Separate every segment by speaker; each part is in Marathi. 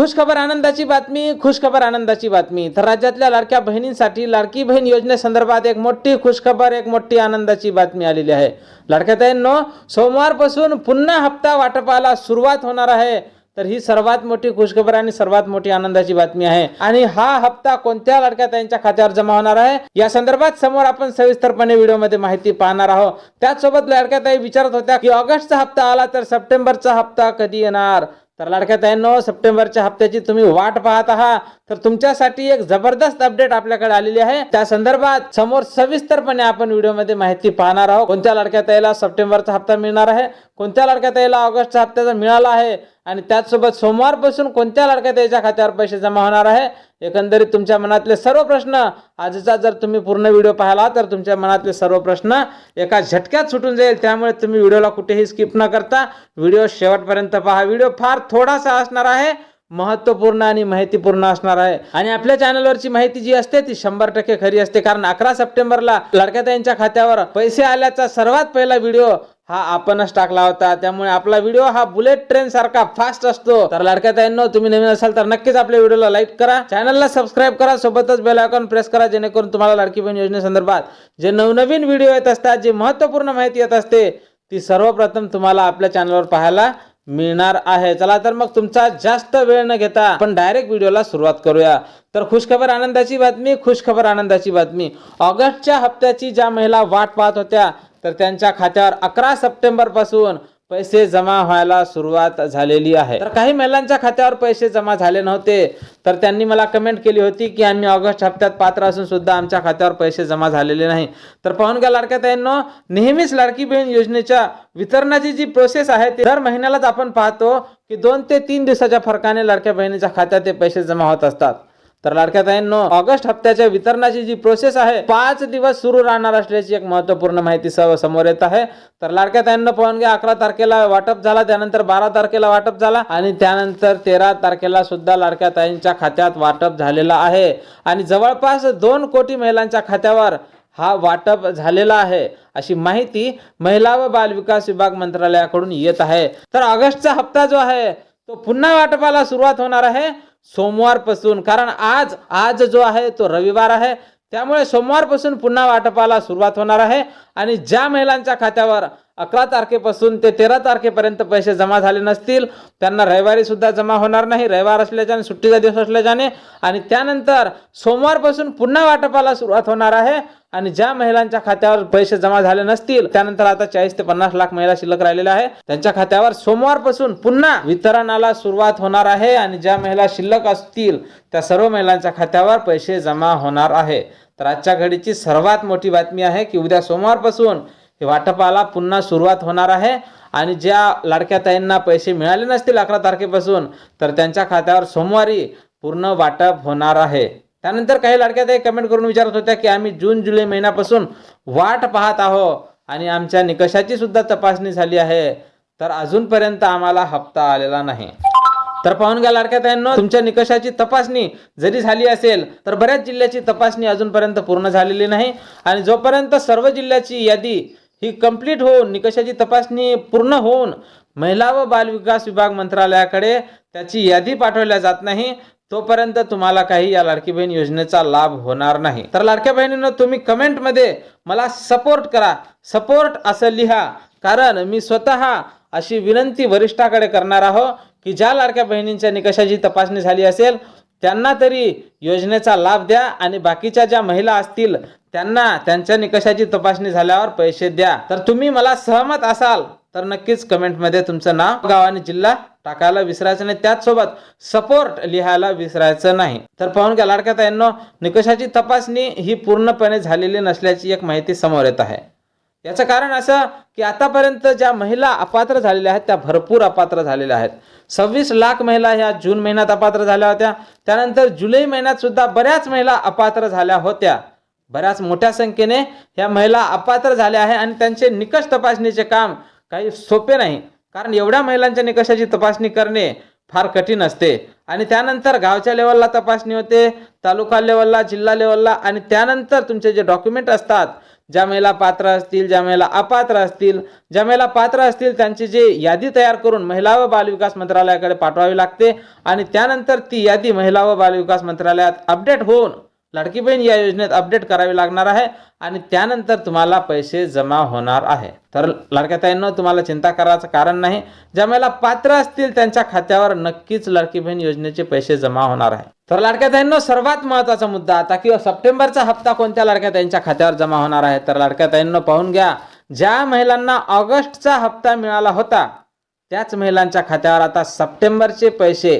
Speaker 1: खुशखबर आनंदाची बातमी खुशखबर आनंदाची बातमी. तर राज्यातल्या लाडक्या बहिणींसाठी लाडकी बहीण योजनेसंदर्भात एक मोठी खुशखबर एक मोठी आनंदाची बातमी आलेली आहे. लाडक्या ताईंनो सोमवारपासून पुन्हा हप्ता वाटपाला सुरुवात होणार आहे. तर ही सर्वात मोठी खुशखबर आणि सर्वात मोठी आनंदाची बातमी आहे. आणि हा हप्ता कोणत्या लाडक्या ताईंच्या खात्यावर जमा होणार आहे? या संदर्भात समोर आपण सविस्तरपणे व्हिडिओमध्ये माहिती पाहणार आहोत. त्याचसोबत लाडक्या ताई विचारत होत्या की ऑगस्टचा हप्ता आला तर सप्टेंबरचा हप्ता कधी येणार? तर लाडक्या ताईंनो सप्टेंबरच्या हप्त्याची तुम्ही वाट पाहत आहात. तर तुमच्यासाठी एक जबरदस्त अपडेट आपल्याकडे आलेली आहे. त्या संदर्भात समोर सविस्तरपणे आपण व्हिडिओमध्ये माहिती पाहणार आहोत. कोणत्या लाडक्या ताईला सप्टेंबरचा हप्ता मिळणार आहे? कोणत्या लाडक्या ताईला ऑगस्टच्या हप्त्याचा मिळाला आहे? आणि त्याचसोबत सोमवारपासून कोणत्या लाडक्या ताईच्या खात्यावर पैसे जमा होणार आहे? एकंदरीत तुमच्या मनातले सर्व प्रश्न आजचा जर तुम्ही पूर्ण व्हिडिओ पाहिला तर तुमच्या मनातले सर्व प्रश्न एका झटक्यात सुटून जाईल. त्यामुळे तुम्ही व्हिडिओला कुठेही स्किप न करता व्हिडिओ शेवटपर्यंत पहा. व्हिडिओ फार थोडासा असणार आहे महत्त्वपूर्ण आणि माहितीपूर्ण असणार आहे. आणि आपल्या चॅनलवरची माहिती जी असते ती शंभर टक्के खरी असते. कारण अकरा सप्टेंबरला लडक्याताईंच्या खात्यावर पैसे आल्याचा सर्वात पहिला व्हिडिओ हा आपणच टाकला होता त्यामुळे आपला व्हिडिओ हा बुलेट ट्रेन सारखा फास्ट असतो. तर लाडक्या ताईंनो तुम्ही नवीन असाल तर नक्कीच आपल्या व्हिडिओला लाईक करा. चॅनलला सबस्क्राईब करा सोबतच बेल आयकॉन प्रेस करा जेणेकरून तुम्हाला लाडकी बहीण योजनेसंदर्भात जे नवनवीन व्हिडिओ येत असतात जे महत्त्वपूर्ण माहिती येत असते ती सर्वप्रथम तुम्हाला आपल्या चॅनलवर पाहायला मिळणार आहे. चला तर मग तुमचा जास्त वेळ न घेता आपण डायरेक्ट व्हिडिओला सुरुवात करूया. तर खुशखबर आनंदाची बातमी खुशखबर आनंदाची बातमी. ऑगस्टच्या हप्त्याची ज्या महिला वाट पाहत होत्या तर त्यांच्या खात्यावर अकरा सप्टेंबरपासून पैसे जमा व्हायला सुरुवात झालेली आहे. तर काही महिलांच्या खात्यावर पैसे जमा झाले नव्हते. तर त्यांनी मला कमेंट केली होती की आम्ही ऑगस्ट हप्त्यात पात्र असून सुद्धा आमच्या खात्यावर पैसे जमा झालेले नाही. तर पाहून घ्या लाडक्या ताईंनो नेहमीच लाडकी बहीण योजनेच्या वितरणाची जी प्रोसेस आहे ती दर महिन्यालाच आपण पाहतो की दोन ते तीन दिवसाच्या फरकाने लाडक्या बहिणीच्या खात्यात ते पैसे जमा होत असतात. तर लाडक्या ताईंनो ऑगस्ट हप्त्याच्या वितरणाची जी प्रोसेस आहे पाच दिवस सुरू राहणार असल्याची एक महत्त्वपूर्ण माहिती समोर येत आहे. तर लाडक्या ताईंना पाहून घ्या अकरा तारखेला वाटप झाला त्यानंतर बारा तारखेला वाटप झाला आणि त्यानंतर तेरा तारखेला सुद्धा लाडक्या ताईंच्या खात्यात वाटप झालेला आहे. आणि जवळपास दोन कोटी महिलांच्या खात्यावर हा वाटप झालेला आहे अशी माहिती महिला व बाल विकास विभाग मंत्रालयाकडून येत आहे. तर ऑगस्टचा हप्ता जो आहे तो पुन्हा वाटपाला सुरुवात होणार आहे. सोमवारपासून कारण आज आज जो आहे तो रविवार आहे. त्यामुळे सोमवारपासून पुन्हा वाटपाला सुरुवात होणार आहे. आणि ज्या महिलांच्या खात्यावर अकरा तारखेपासून ते तेरा तारखेपर्यंत पैसे जमा झाले नसतील त्यांना रविवारी सुद्धा जमा होणार नाही. रविवार असल्याच्याने सुट्टीचा दिवस असल्याच्याने आणि त्यानंतर सोमवारपासून पुन्हा वाटपाला सुरुवात होणार आहे. आणि ज्या महिलांच्या खात्यावर पैसे जमा झाले नसतील त्यानंतर आता चाळीस ते पन्नास लाख महिला शिल्लक राहिलेल्या आहे. त्यांच्या खात्यावर सोमवारपासून पुन्हा वितरणाला सुरुवात होणार आहे आणि ज्या महिला शिल्लक असतील त्या सर्व महिलांच्या खात्यावर पैसे जमा होणार आहे. तर आजच्या घडीची सर्वात मोठी बातमी आहे की उद्या सोमवारपासून हे वाटपाला पुन्हा सुरुवात होणार आहे. आणि ज्या लाडक्या ताईंना पैसे मिळाले नसतील अकरा तारखेपासून तर त्यांच्या खात्यावर सोमवारी पूर्ण वाटप होणार आहे. त्यानंतर काही लाडक्या कमेंट करून विचारत होत्या की आम्ही जून जुलै महिन्यापासून वाट पाहत आहोत आणि आमच्या निकषाची सुद्धा तपासणी झाली आहे. तर अजूनपर्यंत आम्हाला हप्ता आलेला नाही. तर पाहून घ्या लाडक्या ताईंनो तुमच्या निकषाची तपासणी जरी झाली असेल तर बऱ्याच जिल्ह्याची तपासणी अजूनपर्यंत पूर्ण झालेली नाही. आणि जोपर्यंत सर्व जिल्ह्याची यादी ही कंप्लीट होऊन निकषाची तपासणी पूर्ण होऊन महिला व बाल विकास विभाग मंत्रालयाकडे त्याची यादी पाठवल्या जात नाही तोपर्यंत तुम्हाला काही या लाडकी बहीण योजनेचा लाभ होणार नाही. तर लाडक्या बहिणीनं तुम्ही कमेंटमध्ये मला सपोर्ट करा. सपोर्ट असं लिहा. कारण मी स्वतः अशी विनंती वरिष्ठाकडे करणार आहो की ज्या लाडक्या बहिणींच्या निकषाची तपासणी झाली असेल त्यांना तरी योजनेचा लाभ द्या आणि बाकीच्या ज्या महिला असतील त्यांना त्यांच्या निकषाची तपासणी झाल्यावर पैसे द्या. तर तुम्ही मला सहमत असाल तर नक्कीच कमेंटमध्ये तुमचं नाव गाव आणि जिल्हा टाकायला विसरायचं नाही. त्याचसोबत सपोर्ट लिहायला विसरायचं नाही. तर पाहून घ्या लाडक्या ताईंनो निकषाची तपासणी ही पूर्णपणे झालेली नसल्याची एक माहिती समोर येत आहे. याचं कारण असं की आतापर्यंत ज्या महिला अपात्र झालेल्या आहेत त्या भरपूर अपात्र झालेल्या आहेत. सव्वीस लाख महिला ह्या जून महिन्यात अपात्र झाल्या होत्या. त्यानंतर जुलै महिन्यात सुद्धा बऱ्याच महिला अपात्र झाल्या होत्या. बऱ्याच मोठ्या संख्येने ह्या महिला अपात्र झाल्या आहे आणि त्यांचे निकष तपासणीचे काम काही सोपे नाही. कारण एवढ्या महिलांच्या निकषाची तपासणी करणे फार कठीण असते. आणि त्यानंतर गावच्या लेवलला तपासणी होते तालुका लेवलला जिल्हा लेवलला आणि त्यानंतर तुमचे जे डॉक्युमेंट असतात ज्या महिला पात्र असतील ज्या महिला अपात्र असतील ज्या महिला पात्र असतील त्यांची जी यादी तयार करून महिला व बालविकास मंत्रालयाकडे पाठवावी लागते आणि त्यानंतर ती यादी महिला व बालविकास मंत्रालयात अपडेट होऊन लाडकी बहीण या योजनेत अपडेट करावी लागणार आहे आणि त्यानंतर तुम्हाला पैसे जमा होणार आहे. तर लाडक्या ताईंनो तुम्हाला चिंता करायचं कारण नाही. ज्या महिला पात्र असतील त्यांच्या खात्यावर नक्कीच लाडकी बहीण योजनेचे पैसे जमा होणार आहे. तर लाडक्या ताईंनो सर्वात महत्त्वाचा मुद्दा आता की सप्टेंबरचा हप्ता कोणत्या लाडक्या ताईंच्या खात्यावर जमा होणार आहे? तर लाडक्या ताईंनो पाहून घ्या. ज्या महिलांना ऑगस्टचा हप्ता मिळाला होता त्याच महिलांच्या खात्यावर आता सप्टेंबरचे पैसे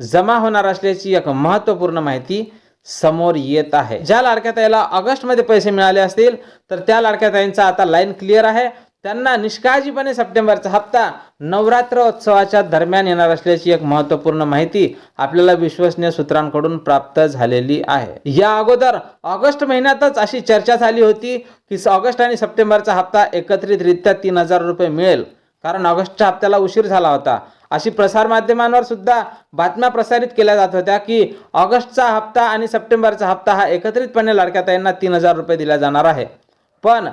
Speaker 1: जमा होणार असल्याची एक महत्त्वपूर्ण माहिती समोर येत आहे. ज्या लाडक्या ताईला ऑगस्टमध्ये पैसे मिळाले असतील तर त्या लाडक्या ताईंचा आता लाईन क्लिअर आहे. त्यांना निष्काळजीपणे सप्टेंबरचा हप्ता नवरात्र उत्सवाच्या दरम्यान येणार असल्याची एक महत्त्वपूर्ण माहिती आपल्याला विश्वसनीय सूत्रांकडून प्राप्त झालेली आहे. या अगोदर ऑगस्ट महिन्यातच अशी चर्चा झाली होती की ऑगस्ट आणि सप्टेंबरचा हप्ता एकत्रितरित्या तीन हजार रुपये मिळेल. कारण ऑगस्टच्या हप्त्याला उशीर झाला होता. अशी प्रसारमाध्यमांवर सुद्धा बातम्या प्रसारित केल्या जात होत्या की ऑगस्टचा हप्ता आणि सप्टेंबरचा हप्ता हा एकत्रितपणे लाडक्या ताईंना तीन हजार रुपये दिला जाणार आहे. पण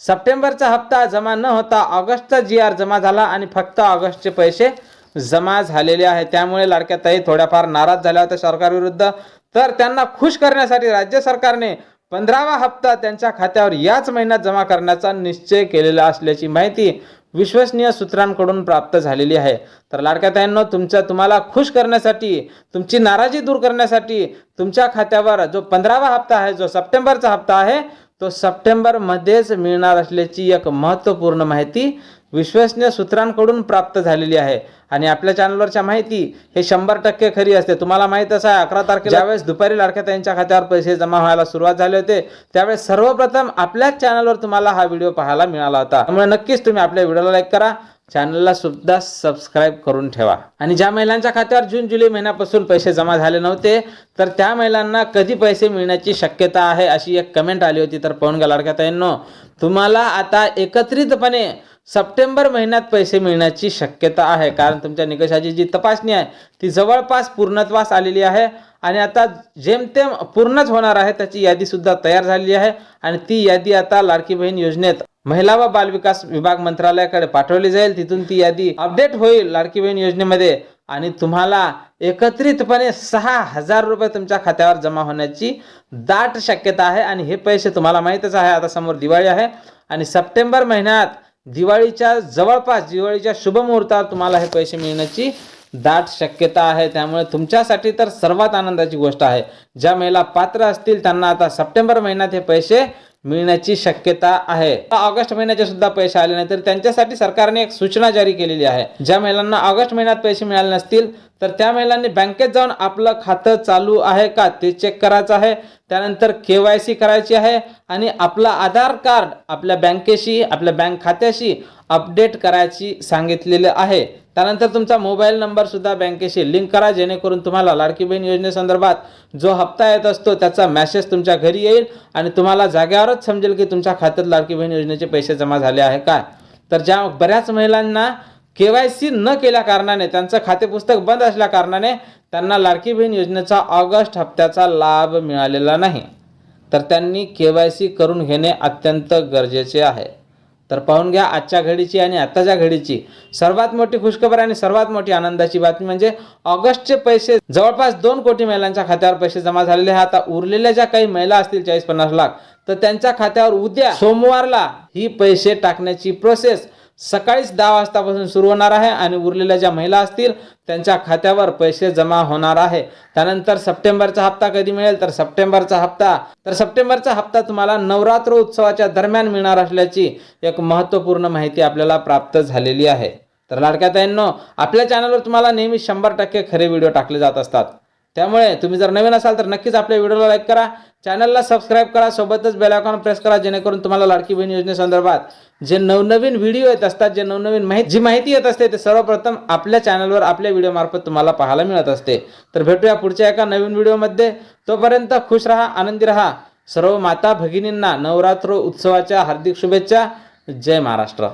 Speaker 1: सप्टेंबरचा हप्ता जमा न होता ऑगस्टचा जी आर जमा झाला आणि फक्त ऑगस्टचे पैसे जमा झालेले आहे त्यामुळे लाडक्या ताई थोड्याफार नाराज झाल्या होत्या सरकारविरुद्ध तर त्यांना खुश करण्यासाठी राज्य सरकारने पंधरावा हप्ता त्यांच्या खात्यावर याच महिन्यात जमा करण्याचा निश्चय केलेला असल्याची माहिती विश्वसनीय सूत्रांकडून प्राप्त झालेली आहे. तर लाडक्या ताईंनो तुमच्या तुम्हाला खुश करण्यासाठी तुमची नाराजी दूर करण्यासाठी तुमच्या खात्यावर जो पंधरावा हप्ता आहे जो सप्टेंबरचा हप्ता आहे तो सप्टेंबरमध्येच मिळणार असल्याची एक महत्त्वपूर्ण माहिती विश्वसनीय सूत्रांकडून प्राप्त झालेली आहे. आणि आपल्या चॅनलवरच्या माहिती हे शंभर टक्के खरी असते. तुम्हाला माहीत असं आहे अकरा तारखेला ज्यावेळेस दुपारी लाडक्या त्यांच्या खात्यावर पैसे जमा व्हायला सुरुवात झाले होते त्यावेळेस सर्वप्रथम आपल्याच चॅनलवर तुम्हाला हा व्हिडिओ पाहायला मिळाला होता. त्यामुळे नक्कीच तुम्ही आपल्या व्हिडिओला लाईक करा. चॅनलला सुद्धा सबस्क्राईब करून ठेवा. आणि ज्या महिलांच्या खात्यावर जून जुलै महिन्यापासून पैसे जमा झाले नव्हते तर त्या महिलांना कधी पैसे मिळण्याची शक्यता आहे अशी एक कमेंट आली होती. तर पाहून घ्या लाडक्या ताईंनो. तुम्हाला आता एकत्रितपणे सप्टेंबर महिन्यात पैसे मिळण्याची शक्यता आहे. कारण तुमच्या निकषाची जी तपासणी आहे ती जवळपास पूर्णत्वास आलेली आहे. आणि आता जेमतेम पूर्णच होणार आहे त्याची यादी सुद्धा तयार झालेली आहे. आणि ती यादी आता लाडकी बहीण योजनेत महिला व बालविकास विभाग मंत्रालयाकडे पाठवली जाईल. तिथून ती यादी अपडेट होईल लाडकी बहीण योजनेमध्ये. आणि तुम्हाला एकत्रितपणे सहा हजार रुपये तुमच्या खात्यावर जमा होण्याची दाट शक्यता आहे आणि हे पैसे तुम्हाला माहीतच आहे. आता समोर दिवाळी आहे आणि सप्टेंबर महिन्यात दिवाळीच्या जवळपास दिवाळीच्या शुभमुहूर्तावर तुम्हाला हे पैसे मिळण्याची दाट शक्यता आहे. त्यामुळे तुमच्यासाठी तर सर्वात आनंदाची गोष्ट आहे. ज्या महिला पात्र असतील त्यांना आता सप्टेंबर महिन्यात हे पैसे मिळण्याची शक्यता आहे. ऑगस्ट महिन्याचे सुद्धा पैसे आले नाही तर त्यांच्यासाठी सरकारने एक सूचना जारी केलेली आहे. ज्या महिलांना ऑगस्ट महिन्यात पैसे मिळाले नसतील तर त्या महिलांनी बँकेत जाऊन आपलं खातं चालू आहे का ते चेक करायचं आहे. त्यानंतर के वाय सी करायची आहे आणि आपलं आधार कार्ड आपल्या बँकेशी आपल्या बँक खात्याशी अपडेट करायची सांगितलेलं आहे. त्यानंतर तुमचा मोबाईल नंबरसुद्धा बँकेशी लिंक करा जेणेकरून तुम्हाला लाडकी बहीण योजनेसंदर्भात जो हप्ता येत असतो त्याचा मॅसेज तुमच्या घरी येईल आणि तुम्हाला जाग्यावरच समजेल की तुमच्या खात्यात लाडकी बहीण योजनेचे पैसे जमा झाले आहे काय तर ज्या बऱ्याच महिलांना के वाय सी न केल्या कारणाने त्यांचं खातेपुस्तक बंद असल्या कारणाने त्यांना लाडकी बहीण योजनेचा ऑगस्ट हप्त्याचा लाभ मिळालेला नाही. तर त्यांनी के वाय सी करून घेणे अत्यंत गरजेचे आहे. तर पाहून घ्या आजच्या घडीची आणि आत्ताच्या घडीची. सर्वात मोठी खुशखबर आणि सर्वात मोठी आनंदाची बातमी म्हणजे ऑगस्टचे पैसे जवळपास दोन कोटी महिलांच्या खात्यावर पैसे जमा झालेले. आहे आता उरलेल्या ज्या काही महिला असतील चाळीस पन्नास लाख तर त्यांच्या खात्यावर उद्या सोमवारला ही पैसे टाकण्याची प्रोसेस सकाळीच दहा वाजतापासून सुरू होणार आहे आणि उरलेल्या ज्या महिला असतील त्यांच्या खात्यावर पैसे जमा होणार आहे. त्यानंतर सप्टेंबरचा हप्ता कधी मिळेल? तर सप्टेंबरचा हप्ता. तर सप्टेंबरचा हप्ता तुम्हाला नवरात्र उत्सवाच्या दरम्यान मिळणार असल्याची एक महत्त्वपूर्ण माहिती आपल्याला प्राप्त झालेली आहे. तर लाडक्या ताईंनो आपल्या चॅनलवर तुम्हाला नेहमी शंभर टक्के खरे व्हिडिओ टाकले जात असतात. त्यामुळे तुम्ही जर नवीन असाल तर नक्कीच आपल्या व्हिडिओला लाईक करा. चॅनलला सबस्क्राईब करा सोबतच बेल आयकॉन प्रेस करा जेणेकरून तुम्हाला लाडकी बहीण योजनेसंदर्भात जे नवनवीन व्हिडिओ येत असतात जे नवनवीन माहिती जी माहिती येत असते ते सर्वप्रथम आपल्या चॅनलवर आपल्या व्हिडिओमार्फत तुम्हाला पाहायला मिळत असते. तर भेटूया पुढच्या एका नवीन व्हिडिओमध्ये तोपर्यंत खुश राहा आनंदी राहा. सर्व माता भगिनींना नवरात्र उत्सवाच्या हार्दिक शुभेच्छा. जय महाराष्ट्र.